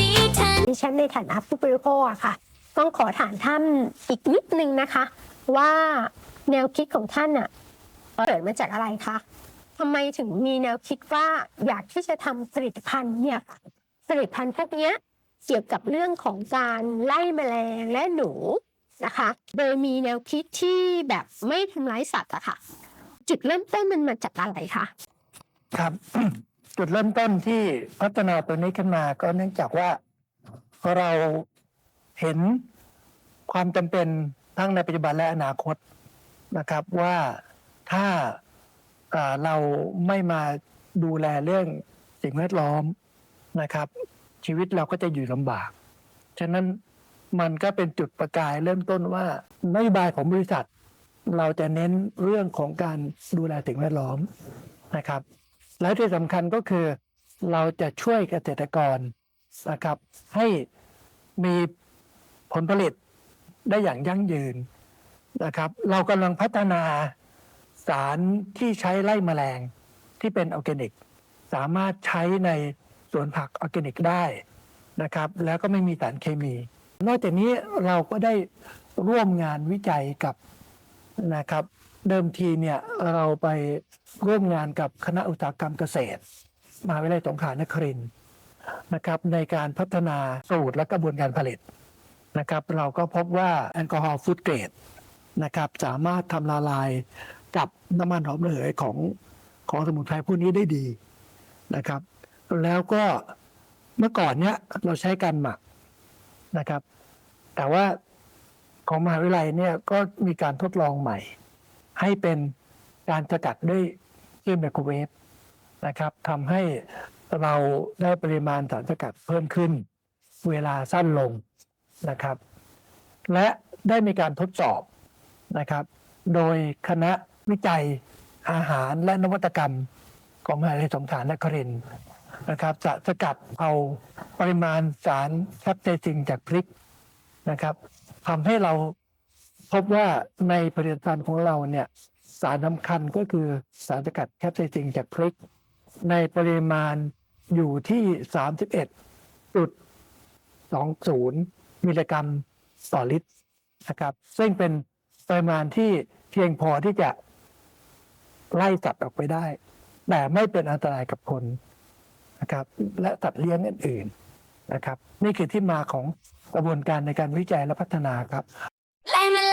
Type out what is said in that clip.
ดีทันดิฉันในฐานะผู้บริโภคอะค่ะ ต้องขอถามท่านอีกนิดนึงนะคะ ว่าแนวคิดของท่านอะเกิดมาจากอะไรคะทำไมถึงมีแนวคิดว่าอยากที่จะทำผลิตภัณฑ์เนี่ยค่ะผลิตภัณฑ์พวกเนี้ยเกี่ยวกับเรื่องของการไล่แมลงและหนูนะคะ โดยมีแนวคิดที่แบบไม่ทำร้ายสัตว์อะค่ะ จุดเริ่มต้นมันมาจากอะไรคะครับ จุดเริ่มต้นที่พัฒนาตัวนี้ขึ้นมา ก็เนื่องจากว่าเราเห็นความจำเป็นทั้งในปัจจุบันและอนาคตนะครับ ว่าถ้าอ่าเราไม่มาดูแลเรื่องสิ่งแวดล้อมนะครับ ชีวิตเราก็จะอยู่ลำบาก ฉะนั้นมันก็เป็นจุดประกายเริ่มต้นว่านโยบายของบริษัท เราจะเน้นเรื่องของการดูแลสิ่งแวดล้อมนะครับ และที่สำคัญก็คือเราจะช่วยเกษตรกรนะครับให้มีผลผลิตได้อย่างยั่งยืนนะครับ เรากำลังพัฒนาสารที่ใช้ไล่แมลงที่เป็นออร์แกนิก สามารถใช้ในสวนผักออร์แกนิกได้นะครับ แล้วก็ไม่มีสารเคมี นอกจากนี้เราก็ได้ร่วมงานวิจัยกับนะครับ เดิมทีเนี่ยเราไปร่วมงานกับคณะอุตสาหกรรมเกษตรมหาวิทยาลัยสงขลานครินทร์นะครับในการพัฒนาสูตรและกระบวนการผลิตนะครับ เราก็พบว่าแอลกอฮอล์ฟูดเกรดนะครับสามารถทำละลายกับน้ำมันหอมระเหยของของสมุนไพรพวกนี้ได้ดีนะครับ แล้วก็เมื่อก่อนเนี้ยเราใช้การหมักนะครับ แต่ว่าของมหาวิทยาลัยเนี่ยก็มีการทดลองใหม่ ให้เป็นการสกัดด้วยเครื่องไมโครเวฟนะครับทำให้เราได้ปริมาณสารสกัดเพิ่มขึ้น เวลาสั้นลงนะครับ และได้มีการทดสอบนะครับ โดยคณะวิจัยอาหารและนวัตกรรมของมหาวิทยาลัยสงขลานครินนะครับจะสกัดเอาปริมาณสารแคปไซซินจากพริกนะครับทำให้เรา พบว่าในผลิตภัณฑ์ของเราเนี่ยสารสำคัญก็คือสารสกัดแคปไซซินจากพริก ในปริมาณอยู่ที่ 31.20 มิลลิกรัมต่อลิตรนะครับ ซึ่งเป็นปริมาณที่เพียงพอที่จะไล่สัตว์ออกไปได้ แต่ไม่เป็นอันตรายกับคนนะครับ และสัตว์เลี้ยงอื่นๆนะครับ นี่คือที่มาของกระบวนการในการวิจัยและพัฒนาครับ ไล่มัน